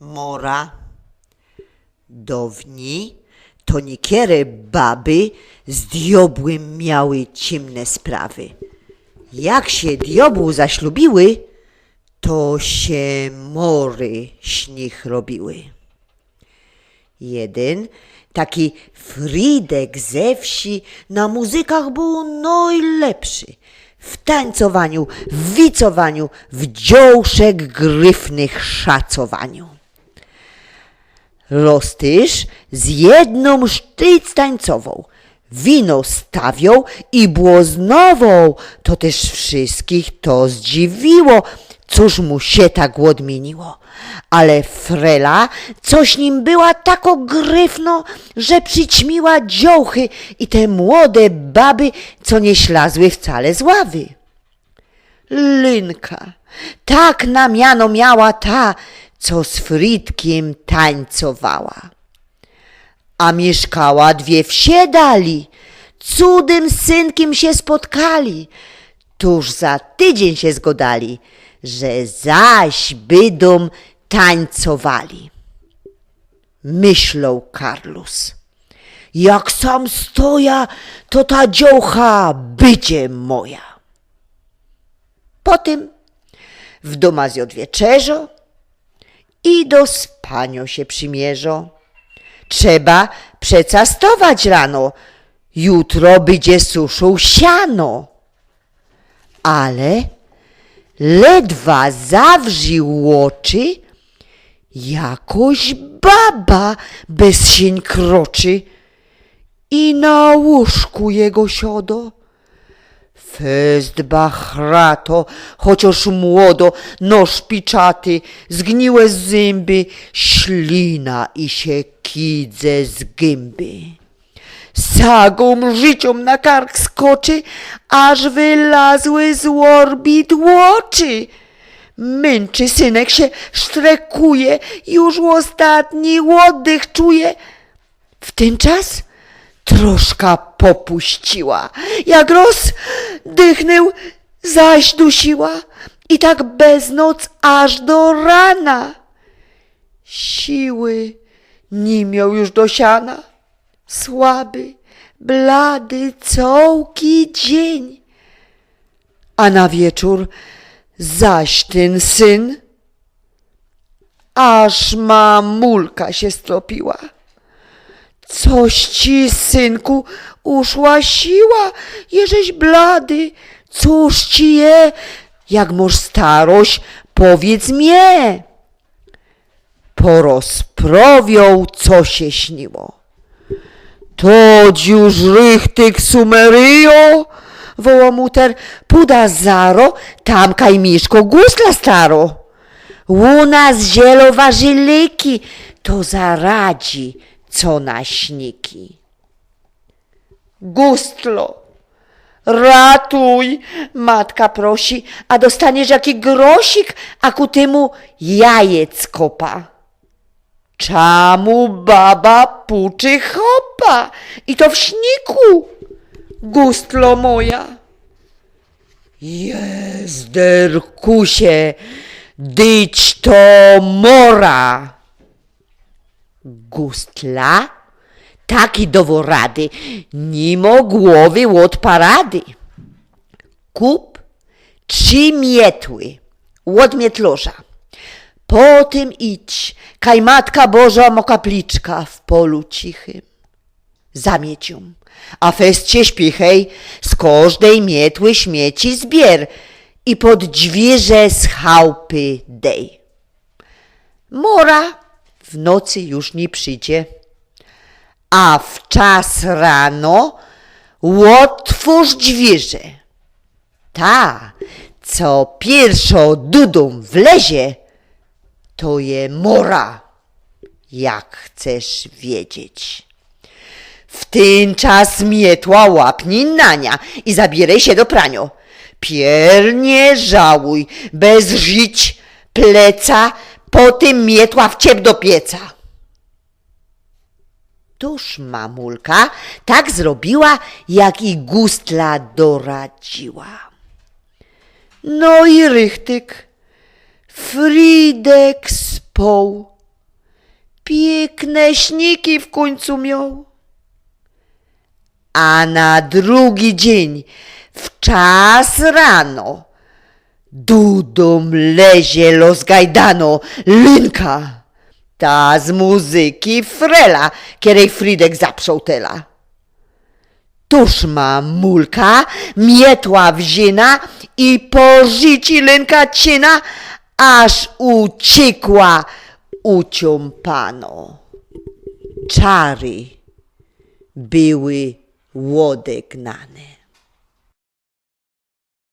mora. Downi to niekiery baby z diobłem miały ciemne sprawy. Jak się diobłu zaślubiły, to się mory z nich robiły. Jeden taki Fridek ze wsi na muzykach był najlepszy. W tańcowaniu, w wicowaniu, w dziołszek gryfnych szacowaniu. Rostyż z jedną sztyc tańcową. Wino stawiał i było znową. To też wszystkich to zdziwiło, cóż mu się tak odmieniło. Ale Frela coś nim była tako gryfno, że przyćmiła dziołchy i te młode baby, co nie ślazły wcale z ławy. Lynka, tak na miano miała ta, co z Frytkiem tańcowała. A mieszkała dwie wsie dali, cudym synkiem się spotkali. Tuż za tydzień się zgodali, że zaś bydą tańcowali. Myślał Karlus. Jak sam stoja, to ta dziołcha będzie moja. Potem w doma zjadł wieczerzo i do spanio się przymierzo. Trzeba przecastować rano, jutro będzie suszył siano. Ale ledwa zawrzył oczy, jakoś baba bez sień kroczy i na łóżku jego siodo. Fest chociaż młodo, noż piczaty, zgniłe zęby, ślina i się kidze z gęby. Sagą życią na kark skoczy, aż wylazły z orbit łoczy. Męczy synek się, sztrekuje, już ostatni oddech czuje. W ten czas troszka popuściła. Jak rozdychnął, zaś dusiła i tak bez noc aż do rana. Siły nie miał już do siana. Słaby, blady, cołki dzień. A na wieczór zaś ten syn, aż mamulka się stropiła. Coś ci, synku, uszła siła, jeżeś blady, cóż ci je, jak moż starość, powiedz mnie. Porozprowią, co się śniło. Toć już rychtyk sumeryjo, woła muter, puda zaro, tam kaj mieszko gusla staro. Łuna z zielo ważylyki, to zaradzi, co na śniki. Gustlo, ratuj, matka prosi, a dostaniesz jaki grosik, a ku temu jajec kopa. Czamu baba puczy chopa i to w śniku, gustlo moja. Jezderkusie, dyć to mora. Gustla, taki doworady, nimo głowy od parady. Kup trzy mietły od mietloża. Potem idź, kaj Matka Boża mo kapliczka w polu cichym. Zamieć ją, a fescie śpichej z każdej mietły śmieci zbier i pod dźwierze z chałupy dej. Mora w nocy już nie przyjdzie, a w czas rano otwórz dźwierze. Ta, co pierwszo dudą wlezie, to je mora, jak chcesz wiedzieć. W ten czas mietła łapni nania i zabieraj się do pranio. Piernie żałuj, bez żyć pleca, potem mietła w ciep do pieca. Tuż mamulka tak zrobiła, jak i gustla doradziła. No i rychtyk, Fridek spał piękne śniki w końcu miał. A na drugi dzień, w czas rano, dudom lezie rozgajdano Linka, ta z muzyki Frela, której Fridek zaprzął tela. Tuż ma mulka, mietła wzina i po życi Linka cina, aż uciekła uciąpano. Czary były łodegnane.